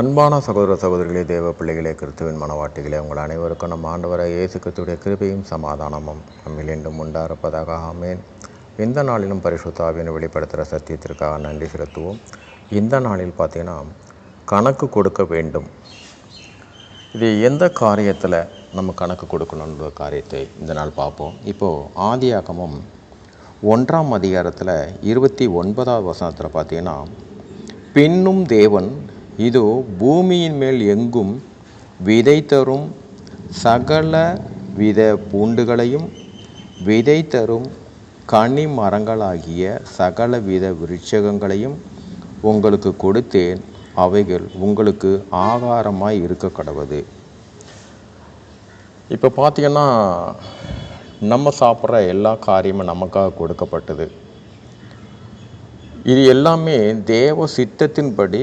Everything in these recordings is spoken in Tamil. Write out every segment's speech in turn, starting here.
அன்பான சகோதர சகோதரிகளே தேவ பிள்ளைகளே கிறிஸ்துவின் மனவாட்டிகளே உங்கள் அனைவருக்கும் நம்ம ஆண்டவரை இயேசு கிறிஸ்துடைய கிருபையும் சமாதானமும் நம்மில் என்றும் உண்டாயிருப்பதாக ஆமேன். எந்த நாளிலும் பரிசுத்தாவின் வெளிப்படுத்துகிற சத்தியத்திற்காக நன்றி செலுத்துவோம். இந்த நாளில் பார்த்தீங்கன்னா கணக்கு கொடுக்க வேண்டும். இது எந்த காரியத்தில் நம்ம கணக்கு கொடுக்கணுன்ற காரியத்தை இந்த நாள் பார்ப்போம். இப்போது ஆதியாகமும் ஒன்றாம் அதிகாரத்தில் இருபத்தி ஒன்பதாவது வசனத்தில் பார்த்தீங்கன்னா பின்னும் தேவன் இதோ பூமியின் மேல் எங்கும் விதை தரும் சகல வித பூண்டுகளையும் விதை தரும் கனி மரங்களாகிய சகல வித விருட்சகங்களையும் உங்களுக்கு கொடுத்தேன். அவைகள் உங்களுக்கு ஆகாரமாய் இருக்க கடவுது இப்போ பார்த்தீங்கன்னா நம்ம சாப்பிட்ற எல்லா காரியமும் நமக்காக கொடுக்கப்பட்டது. இது எல்லாமே தேவ சித்தத்தின்படி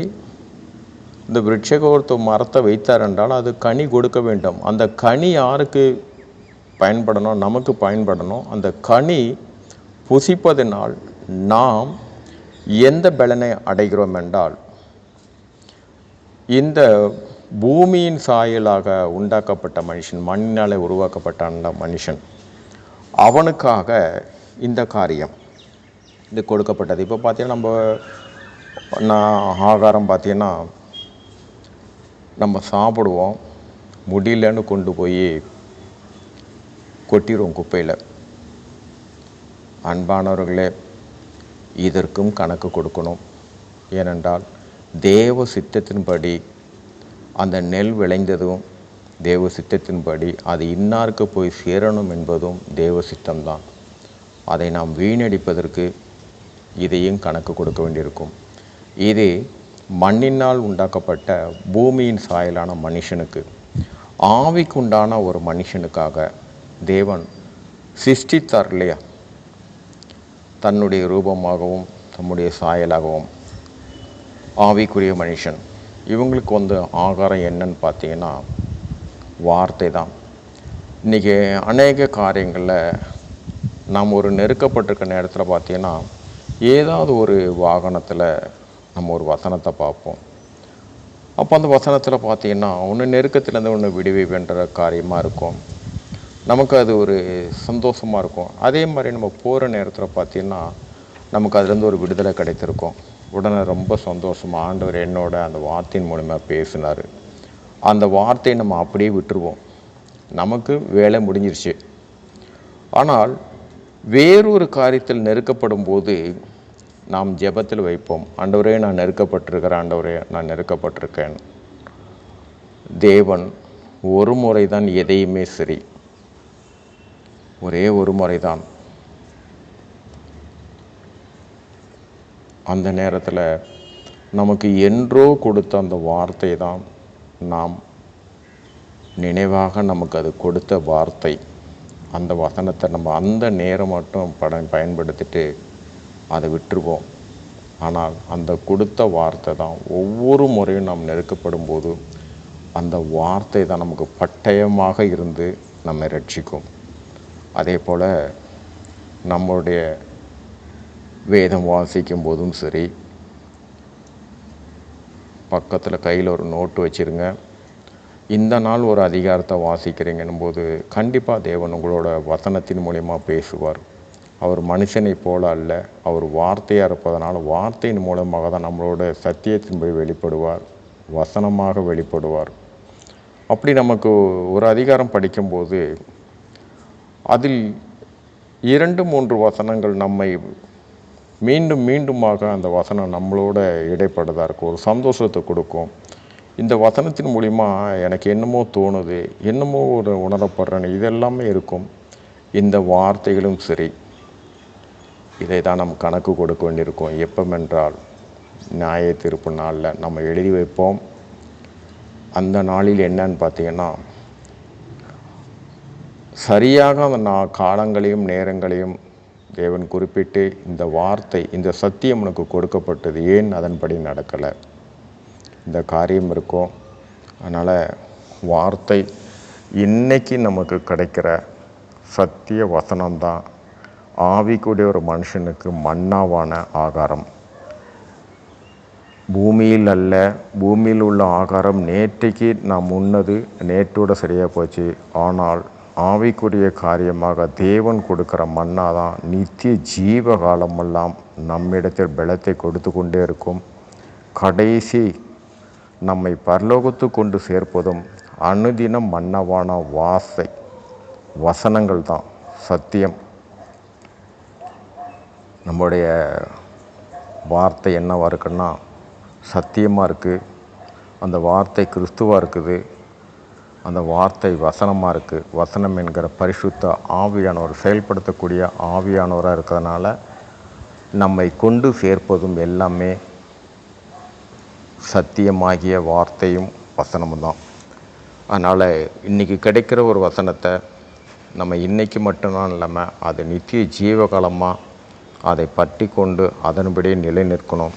இந்த விருட்சகோர்த்து மரத்தை வைத்தார் என்றால் அது கனி கொடுக்க வேண்டும். அந்த கனி யாருக்கு பயன்படணும்? நமக்கு பயன்படணும். அந்த கனி புசிப்பதனால் நாம் எந்த பலனை அடைகிறோம் என்றால் இந்த பூமியின் சாயலாக உண்டாக்கப்பட்ட மனுஷன் மண்ணினால் உருவாக்கப்பட்ட அந்த மனுஷன் அவனுக்காக இந்த காரியம் இது கொடுக்கப்பட்டது. இப்போ பார்த்தீங்கன்னா நம்ம நான் ஆகாரம் பார்த்தீங்கன்னா நம்ம சாப்பிடுவோம். முடியலன்னு கொண்டு போய் கொட்டிடுவோம் குப்பையில். அன்பானவர்களே இதற்கும் கணக்கு கொடுக்கணும். ஏனென்றால் தேவ சித்தத்தின்படி அந்த நெல் விளைந்ததும் தேவ சித்தத்தின்படி அது இன்னாருக்கு போய் சேரணும் என்பதும் தேவ சித்தம்தான். அதை நாம் வீணடிப்பதற்கு இதையும் கணக்கு கொடுக்க வேண்டியிருக்கும். இது மண்ணினால் உண்டாக்கப்பட்ட பூமியின் சாயலான மனுஷனுக்கு ஆவிக்குண்டான ஒரு மனுஷனுக்காக தேவன் சிருஷ்டித்தார் இல்லையா? தன்னுடைய ரூபமாகவும் தம்முடைய சாயலாகவும் ஆவிக்குரிய மனுஷன். இவங்களுக்கு வந்து ஆகாரம் என்னன்னு பார்த்தீங்கன்னா வார்த்தை தான் இன்றைக்கி அநேக காரியங்களில் நாம் ஒரு நெருக்கப்பட்டிருக்க நேரத்தில் பார்த்தீங்கன்னா ஏதாவது ஒரு வாகனத்தில் நம்ம ஒரு வசனத்தை பார்ப்போம். அப்போ அந்த வசனத்தில் பார்த்தீங்கன்னா ஒன்று நெருக்கத்துலேருந்து ஒன்று விடுவிப்புன்ற காரியமாக இருக்கும். நமக்கு அது ஒரு சந்தோஷமாக இருக்கும். அதே மாதிரி நம்ம போகிற நேரத்தில் பார்த்தீங்கன்னா நமக்கு அதுலேருந்து ஒரு விடுதலை கிடைத்திருக்கும். உடனே ரொம்ப சந்தோஷமாக ஆண்டவர் என்னோட அந்த வார்த்தையின் மூலிமா பேசினார். அந்த வார்த்தையை நம்ம அப்படியே விட்டுருவோம். நமக்கு வேலை முடிஞ்சிருச்சு. ஆனால் வேறொரு காரியத்தில் நெருக்கப்படும் போது நாம் ஜெபத்தில் வைப்போம். ஆண்டவரே நான் நெருக்கப்பட்டிருக்கிறேன் ஆண்டவரே நான் நெருக்கப்பட்டிருக்கேன். தேவன் ஒரு முறை தான் எதையுமே சரி. ஒரே ஒரு முறை தான் அந்த நேரத்தில் நமக்கு என்றோ கொடுத்த அந்த வார்த்தை தான் நாம் நினைவாக நமக்கு அது கொடுத்த வார்த்தை. அந்த வசனத்தை நம்ம அந்த நேரம் மட்டும் படம் பயன்படுத்திட்டு அதை விட்டுருவோம். ஆனால் அந்த கொடுத்த வார்த்தை தான் ஒவ்வொரு முறையும் நாம் நெருக்கப்படும் போது அந்த வார்த்தை தான் நமக்கு பட்டயமாக இருந்து நம்மை ரட்சிக்கும். அதே போல் நம்மளுடைய வேதம் வாசிக்கும் போதும் சரி பக்கத்தில் கையில் ஒரு நோட்டு வச்சுருங்க. இந்த நாள் ஒரு அதிகாரத்தை வாசிக்கிறீங்கன்னும் போது கண்டிப்பாக தேவன் உங்களோட வசனத்தின் மூலயமா பேசுவார். அவர் மனுஷனை போல அல்ல. அவர் வார்த்தையாக இருப்பதனால் வார்த்தையின் மூலமாக தான் நம்மளோட சத்தியத்தின்படி வெளிப்படுவார் வசனமாக வெளிப்படுவார். அப்படி நமக்கு ஒரு அதிகாரம் படிக்கும்போது அதில் இரண்டு மூன்று வசனங்கள் நம்மை மீண்டும் மீண்டுமாக அந்த வசனம் நம்மளோட இடைப்படுதா இருக்கும். ஒரு சந்தோஷத்தை கொடுக்கும். இந்த வசனத்தின் மூலிமா எனக்கு என்னமோ தோணுது என்னமோ ஒரு உணரப்படுறேன்னு இதெல்லாமே இருக்கும். இந்த வார்த்தைகளும் சரி. இதை தான் நம் கணக்கு கொடுக்க வேண்டியிருக்கோம். எப்பமென்றால் நியாய தீர்ப்பு நாளில் நம்ம எழுதி வைப்போம். அந்த நாளில் என்னன்னு பார்த்தீங்கன்னா சரியாக அந்த நா காலங்களையும் நேரங்களையும் தேவன் குறிப்பிட்டு இந்த வார்த்தை இந்த சத்தியம் உனக்கு கொடுக்கப்பட்டது. ஏன் அதன்படி நடக்கலை? இந்த காரியம் இருக்கும். அதனால் வார்த்தை இன்னைக்கு நமக்கு கிடைக்கிற சத்திய வசனம்தான். ஆவிக்குடைய ஒரு மனுஷனுக்கு மன்னாவான ஆகாரம். பூமியில் அல்ல பூமியில் உள்ள ஆகாரம் நேற்றைக்கு நாம் உண்ணது நேற்றோட சரியாக போச்சு. ஆனால் ஆவிக்குரிய காரியமாக தேவன் கொடுக்குற மண்ணாக தான் நித்திய ஜீவ காலமெல்லாம் நம்மிடத்தில் பலத்தை கொடுத்து கொண்டே இருக்கும். கடைசி நம்மை பரலோகத்து கொண்டு சேர்ப்பதும் அனுதினம் மன்னவான வாசை வசனங்கள் தான் சத்தியம். நம்முடைய வார்த்தை என்னவாக இருக்குன்னா சத்தியமாக இருக்குது அந்த வார்த்தை கிறிஸ்துவாக இருக்குது. அந்த வார்த்தை வசனமாக இருக்குது வசனம் என்கிற பரிசுத்த ஆவியானவர் செயல்படுத்தக்கூடிய ஆவியானவராக இருக்கிறதுனால நம்மை கொண்டு சேர்ப்பதும் எல்லாமே சத்தியமாகிய வார்த்தையும் வசனமும் தான். அதனால் இன்றைக்கி கிடைக்கிற ஒரு வசனத்தை நம்ம இன்றைக்கி மட்டும்தான் இல்லாமல் அது நித்திய ஜீவகாலமாக அதை பற்றி கொண்டு அதன்படியே நிலை நிற்கணும்.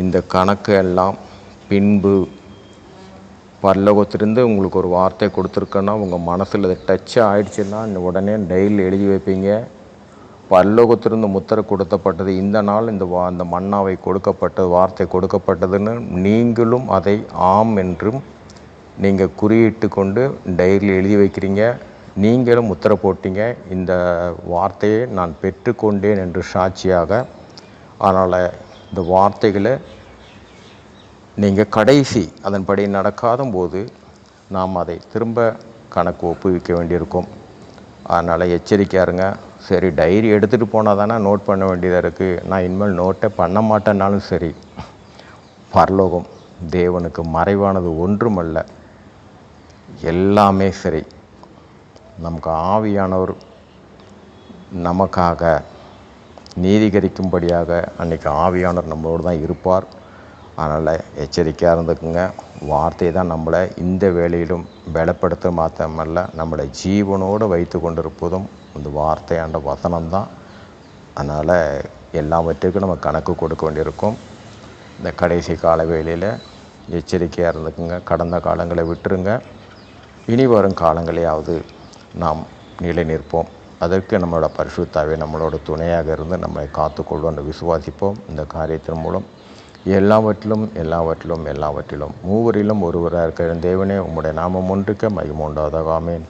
இந்த கணக்கு எல்லாம் பின்பு பரலோகத்திலிருந்து உங்களுக்கு ஒரு வார்த்தை கொடுத்துருக்கேன்னா உங்கள் மனசில் அது டச் ஆகிடுச்சுன்னா உடனே டெய்லி எழுதி வைப்பீங்க. பல்லோகத்திலிருந்து முத்திரை கொடுத்தப்பட்டது இந்த நாள் இந்த வா இந்த மன்னாவை கொடுக்கப்பட்டது வார்த்தை கொடுக்கப்பட்டதுன்னு நீங்களும் அதை ஆம் என்றும் நீங்கள் குறியிட்டு கொண்டு டைரியில் எழுதி வைக்கிறீங்க. நீங்களும் உத்தர போட்டீங்க இந்த வார்த்தையை நான் பெற்றுக்கொண்டேன் என்று சாட்சியாக. அதனால் இந்த வார்த்தைகளை நீங்கள் கடைசி அதன்படி நடக்காத போது நாம் அதை திரும்ப கணக்கு ஒப்புவிக்க வேண்டியிருக்கும். அதனால் எச்சரிக்கையாக இருங்க. சரி டைரி எடுத்துகிட்டு போனால் தானே நோட் பண்ண வேண்டியதாக இருக்குது நான் இனிமேல் நோட்டை பண்ண மாட்டேன்னாலும் சரி. பரலோகம் தேவனுக்கு மறைவானது ஒன்றுமல்ல. எல்லாமே சரி. நமக்கு ஆவியானவர் நமக்காக நீதிகரிக்கும்படியாக அன்றைக்கி ஆவியானவர் நம்மளோடு தான் இருப்பார். அதனால் எச்சரிக்கையாக இருந்துக்குங்க. வார்த்தை தான் நம்மளை இந்த வேலையிலும் பலப்படுத்த மாத்தமல்ல நம்மளை ஜீவனோடு வைத்து கொண்டிருப்பதும் இந்த வார்த்தையாண்ட வசனம்தான் அதனால் எல்லாவற்றுக்கும் நம்ம கணக்கு கொடுக்க வேண்டியிருக்கும். இந்த கடைசி கால வேளையில் எச்சரிக்கையாக இருந்துக்குங்க. கடந்த காலங்களை விட்டுருங்க. இனி வரும் காலங்களையாவது நாம் நிலை நிற்போம். அதற்கு நம்மளோட பரிசுத்தாவே நம்மளோட துணையாக இருந்து நம்மை காத்துக்கொள்வோம் என்று விசுவாசிப்போம். இந்த காரியத்தின் மூலம் எல்லாவற்றிலும் எல்லாவற்றிலும் எல்லாவற்றிலும் மூவரிலும் ஒருவராக இருக்கிற தேவனே உம்முடைய நாமம் ஒன்றுக்க மகிமுண்டாதாக ஆமேன்.